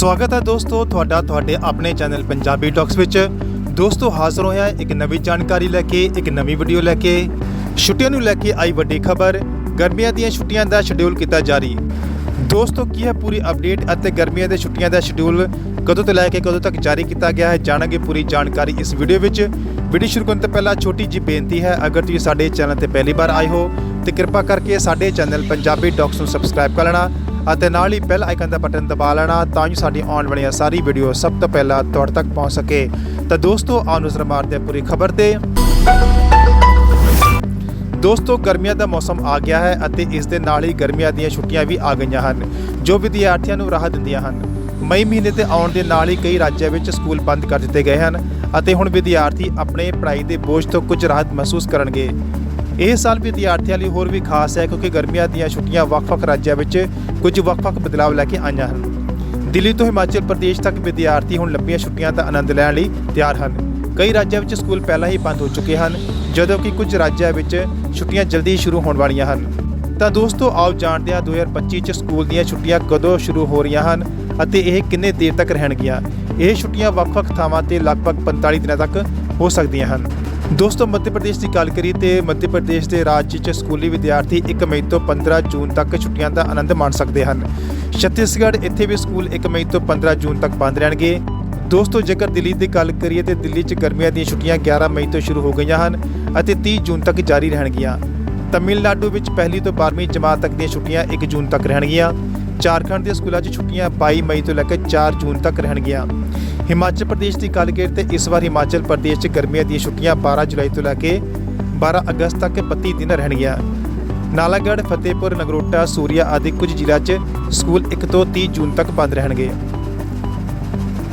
ਸਵਾਗਤ ਹੈ ਦੋਸਤੋ ਤੁਹਾਡਾ ਤੁਹਾਡੇ ਆਪਣੇ ਚੈਨਲ ਪੰਜਾਬੀ ਟਾਕਸ ਵਿੱਚ। ਦੋਸਤੋ ਹਾਜ਼ਰ ਹੋਇਆ ਇੱਕ ਨਵੀਂ ਜਾਣਕਾਰੀ ਲੈ ਕੇ, ਇੱਕ ਨਵੀਂ ਵੀਡੀਓ ਲੈ ਕੇ। ਛੁੱਟੀਆਂ ਨੂੰ ਲੈ ਕੇ ਆਈ ਵੱਡੀ ਖਬਰ, ਗਰਮੀਆਂ ਦੀਆਂ ਛੁੱਟੀਆਂ ਦਾ ਸ਼ਡਿਊਲ ਕੀਤਾ ਜਾਰੀ। ਦੋਸਤੋ ਕੀ ਹੈ ਪੂਰੀ ਅਪਡੇਟ ਅਤੇ ਗਰਮੀਆਂ ਦੇ ਛੁੱਟੀਆਂ ਦਾ ਸ਼ਡਿਊਲ ਕਦੋਂ ਤੋਂ ਲੈ ਕੇ ਕਦੋਂ ਤੱਕ ਜਾਰੀ ਕੀਤਾ ਗਿਆ ਹੈ ਜਾਣਾਂਗੇ ਪੂਰੀ ਜਾਣਕਾਰੀ ਇਸ ਵੀਡੀਓ ਵਿੱਚ। ਵੀਡੀਓ ਸ਼ੁਰੂ ਕਰਨ ਤੋਂ ਪਹਿਲਾਂ ਛੋਟੀ ਜਿਹੀ ਬੇਨਤੀ ਹੈ, ਅਗਰ ਤੁਸੀਂ ਸਾਡੇ ਚੈਨਲ ਤੇ ਪਹਿਲੀ ਵਾਰ ਆਏ ਹੋ, ਤੇ ਕਿਰਪਾ ਕਰਕੇ ਸਾਡੇ ਚੈਨਲ ਪੰਜਾਬੀ ਟਾਕਸ ਨੂੰ ਸਬਸਕ੍ਰਾਈਬ ਕਰ ਲੈਣਾ। ਅਤੇ ਨਾਲ ਹੀ ਬੈਲ ਆਈਕਨ ਦਾ ਬਟਨ ਦਬਾ ਲੈਣਾ ਤਾਂ ਜੋ ਸਾਡੀ ਆਉਣ ਵਾਲੀਆਂ ਸਾਰੀ ਵੀਡੀਓ ਸਭ ਤੋਂ ਪਹਿਲਾਂ ਤੁਹਾਡੇ ਤੱਕ ਪਹੁੰਚ ਸਕੇ। ਤਾਂ ਦੋਸਤੋ, ਆਓ ਨਜ਼ਰ ਮਾਰਦੇ ਪੂਰੀ ਖਬਰ ਤੇ। ਦੋਸਤੋ, ਗਰਮੀਆਂ ਦਾ ਮੌਸਮ ਆ ਗਿਆ ਹੈ ਅਤੇ ਇਸ ਦੇ ਨਾਲ ਹੀ ਗਰਮੀਆਂ ਦੀਆਂ ਛੁੱਟੀਆਂ ਵੀ ਆ ਗਈਆਂ ਹਨ, ਜੋ ਵਿਦਿਆਰਥੀਆਂ ਨੂੰ ਰਾਹਤ ਦਿੰਦੀਆਂ ਹਨ। ਮਈ ਮਹੀਨੇ ਤੇ ਆਉਣ ਦੇ ਨਾਲ ਹੀ ਕਈ ਰਾਜਾਂ ਵਿੱਚ ਸਕੂਲ ਬੰਦ ਕਰ ਦਿੱਤੇ ਗਏ ਹਨ ਅਤੇ ਹੁਣ ਵਿਦਿਆਰਥੀ ਆਪਣੇ ਪੜ੍ਹਾਈ ਦੇ ਬੋਝ ਤੋਂ ਕੁਝ ਰਾਹਤ ਮਹਿਸੂਸ ਕਰਨਗੇ। ਇਹ ਸਾਲ ਵਿਦਿਆਰਥੀਆਂ ਲਈ ਹੋਰ ਵੀ ਖਾਸ ਹੈ ਕਿਉਂਕਿ ਗਰਮੀਆਂ ਦੀਆਂ ਛੁੱਟੀਆਂ ਵੱਖ-ਵੱਖ ਰਾਜਾਂ ਵਿੱਚ ਕੁਝ ਵੱਖ-ਵੱਖ ਬਦਲਾਅ ਲੈ ਕੇ ਆਈਆਂ ਹਨ। ਦਿੱਲੀ ਤੋਂ ਹਿਮਾਚਲ ਪ੍ਰਦੇਸ਼ ਤੱਕ ਵਿਦਿਆਰਥੀ ਹੁਣ ਲੰਬੀਆਂ ਛੁੱਟੀਆਂ ਦਾ ਆਨੰਦ ਲੈਣ ਲਈ ਤਿਆਰ ਹਨ। ਕਈ ਰਾਜਾਂ ਵਿੱਚ ਸਕੂਲ ਪਹਿਲਾਂ ਹੀ ਬੰਦ ਹੋ ਚੁੱਕੇ ਹਨ, ਜਦੋਂ ਕਿ ਕੁਝ ਰਾਜਾਂ ਵਿੱਚ ਛੁੱਟੀਆਂ ਜਲਦੀ ਸ਼ੁਰੂ ਹੋਣ ਵਾਲੀਆਂ ਹਨ। ਤਾਂ ਦੋਸਤੋ, ਆਓ ਜਾਣਦੇ ਹਾਂ 2025 ਚ ਸਕੂਲ ਦੀਆਂ ਛੁੱਟੀਆਂ ਕਦੋਂ ਸ਼ੁਰੂ ਹੋ ਰਹੀਆਂ ਹਨ ਅਤੇ ਇਹ ਕਿੰਨੇ ਦੇਰ ਤੱਕ ਰਹਿਣਗੀਆਂ। ਇਹ ਛੁੱਟੀਆਂ ਵੱਖ-ਵੱਖ ਥਾਵਾਂ ਤੇ ਲਗਭਗ 45 ਦਿਨਾਂ ਤੱਕ ਹੋ ਸਕਦੀਆਂ ਹਨ। ਦੋਸਤੋ, ਮੱਧ ਪ੍ਰਦੇਸ਼ ਦੀ ਗੱਲ ਕਰੀ ਤੇ ਮੱਧ ਪ੍ਰਦੇਸ਼ ਦੇ ਰਾਜ 'ਚ ਸਕੂਲੀ ਵਿਦਿਆਰਥੀ 1 ਮਈ ਤੋਂ 15 ਜੂਨ ਤੱਕ ਛੁੱਟੀਆਂ ਦਾ ਆਨੰਦ ਮਾਣ ਸਕਦੇ ਹਨ। ਛੱਤੀਸਗੜ੍ਹ ਇੱਥੇ ਵੀ ਸਕੂਲ 1 ਮਈ ਤੋਂ 15 ਜੂਨ ਤੱਕ ਬੰਦ ਰਹਿਣਗੇ। ਦੋਸਤੋ, ਜੇਕਰ ਦਿੱਲੀ ਦੀ ਗੱਲ ਕਰੀਏ ਤੇ ਦਿੱਲੀ 'ਚ ਗਰਮੀਆਂ ਦੀਆਂ ਛੁੱਟੀਆਂ 11 ਮਈ ਤੋਂ ਸ਼ੁਰੂ ਹੋ ਗਈਆਂ ਹਨ ਅਤੇ 30 ਜੂਨ ਤੱਕ ਜਾਰੀ ਰਹਿਣਗੀਆਂ। ਤਮਿਲਨਾਡੂ ਵਿੱਚ ਪਹਿਲੀ ਤੋਂ 12ਵੀਂ ਜਮਾਤ ਤੱਕ ਦੀਆਂ ਛੁੱਟੀਆਂ 1 ਜੂਨ ਤੱਕ ਰਹਿਣਗੀਆਂ। ਝਾਰਖੰਡ ਦੇ ਸਕੂਲਾਂ 'ਚ ਛੁੱਟੀਆਂ 22 ਮਈ ਤੋਂ ਲੈ ਕੇ 4 ਜੂਨ ਤੱਕ ਰਹਿਣਗੀਆਂ। ਹਿਮਾਚਲ ਪ੍ਰਦੇਸ਼ ਦੀ ਗੱਲ ਕਰੀਏ ਤੇ ਇਸ ਵਾਰ ਹਿਮਾਚਲ ਪ੍ਰਦੇਸ਼ 'ਚ ਗਰਮੀਆਂ ਦੀਆਂ ਛੁੱਟੀਆਂ 12 ਜੁਲਾਈ ਤੋਂ ਲੈ ਕੇ 12 ਅਗਸਤ ਤੱਕ 32 ਦਿਨ ਰਹਿਣਗੀਆਂ ਨਾਲਾਗੜ੍ਹ, ਫਤਿਹਪੁਰ, ਨਗਰੋਟਾ, ਸੂਰੀਆ ਆਦਿ ਕੁਝ ਜ਼ਿਲ੍ਹਿਆਂ 'ਚ ਸਕੂਲ 1 ਤੋਂ 30 ਜੂਨ ਤੱਕ ਬੰਦ ਰਹਿਣਗੇ।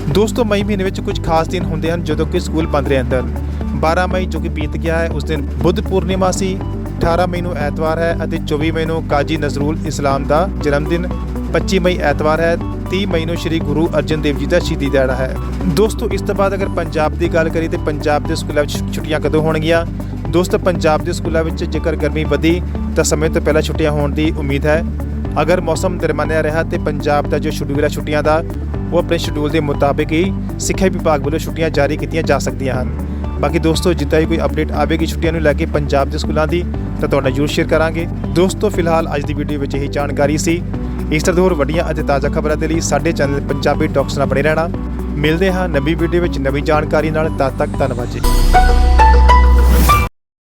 ਦੋਸਤੋ, ਮਈ ਮਹੀਨੇ ਵਿੱਚ ਕੁਝ ਖਾਸ ਦਿਨ ਹੁੰਦੇ ਹਨ ਜਦੋਂ ਕਿ ਸਕੂਲ ਬੰਦ ਰਹਿੰਦੇ ਹਨ 12 ਮਈ ਜੋ ਕਿ ਬੀਤ ਗਿਆ ਹੈ, ਉਸ ਦਿਨ ਬੁੱਧ ਪੂਰਨਿਮਾ ਸੀ 18 ਮਈ ਨੂੰ ਐਤਵਾਰ ਹੈ ਅਤੇ 24 ਮਈ ਨੂੰ ਕਾਜੀ ਨਜ਼ਰੂਲ ਇਸਲਾਮ ਦਾ ਜਨਮ ਦਿਨ 25 ਮਈ ਐਤਵਾਰ ਹੈ। 30 ਮਈ ਨੂੰ ਸ੍ਰੀ ਗੁਰੂ ਅਰਜਨ ਦੇਵ ਜੀ ਦਾ ਸ਼ਹੀਦੀ ਦਿਹਾੜਾ ਹੈ। ਦੋਸਤੋ, ਇਸ ਤੋਂ ਬਾਅਦ ਅਗਰ ਪੰਜਾਬ ਦੀ ਗੱਲ ਕਰੀਏ ਤੇ ਪੰਜਾਬ ਦੇ ਸਕੂਲਾਂ ਵਿੱਚ ਛੁੱਟੀਆਂ ਕਦੋਂ ਹੋਣਗੀਆਂ? ਦੋਸਤੋ, ਪੰਜਾਬ ਦੇ ਸਕੂਲਾਂ ਵਿੱਚ ਜੇਕਰ ਗਰਮੀ ਵਧੀ, ਤਾਂ ਸਮੇਂ ਤੋਂ ਪਹਿਲਾਂ ਛੁੱਟੀਆਂ ਹੋਣ ਦੀ ਉਮੀਦ ਹੈ। ਅਗਰ ਮੌਸਮ ਦਰਮਿਆਨਾ ਰਿਹਾ ਤੇ ਪੰਜਾਬ ਦਾ ਜੋ ਸ਼ਡਿਊਲ ਹੈ ਛੁੱਟੀਆਂ ਦਾ, ਉਹ ਆਪਣੇ ਸ਼ਡਿਊਲ ਦੇ ਮੁਤਾਬਿਕ ਹੀ ਸਿੱਖਿਆ ਵਿਭਾਗ ਵੱਲੋਂ ਛੁੱਟੀਆਂ ਜਾਰੀ ਕੀਤੀਆਂ ਜਾ ਸਕਦੀਆਂ ਹਨ। ਬਾਕੀ ਦੋਸਤੋ, ਜਿੱਦਾਂ ਹੀ ਕੋਈ ਅਪਡੇਟ ਆਵੇਗੀ ਛੁੱਟੀਆਂ ਨੂੰ ਲੈ ਕੇ ਪੰਜਾਬ ਦੇ ਸਕੂਲਾਂ ਦੀ, ਤਾਂ ਤੁਹਾਡਾ ਜਰੂਰ ਸ਼ੇਅਰ ਕਰਾਂਗੇ। ਦੋਸਤੋ, ਫਿਲਹਾਲ ਅੱਜ ਦੀ ਵੀਡੀਓ ਵਿੱਚ ਇਹੀ ਜਾਣਕਾਰੀ ਸੀ। ਇਸ ਤਰ੍ਹਾਂ ਹੋਰ ਵੱਡੀਆਂ ਅਤੇ ਤਾਜ਼ਾ ਖਬਰਾਂ ਦੇ ਲਈ ਸਾਡੇ ਚੈਨਲ ਪੰਜਾਬੀ ਟਾਕਸ ਨਾਲ ਬਣੇ ਰਹਿਣਾ। ਮਿਲਦੇ ਹਾਂ ਨਵੀਂ ਵੀਡੀਓ ਵਿੱਚ ਨਵੀਂ ਜਾਣਕਾਰੀ ਨਾਲ। ਤਦ ਤੱਕ ਧੰਨਵਾਦ ਜੀ।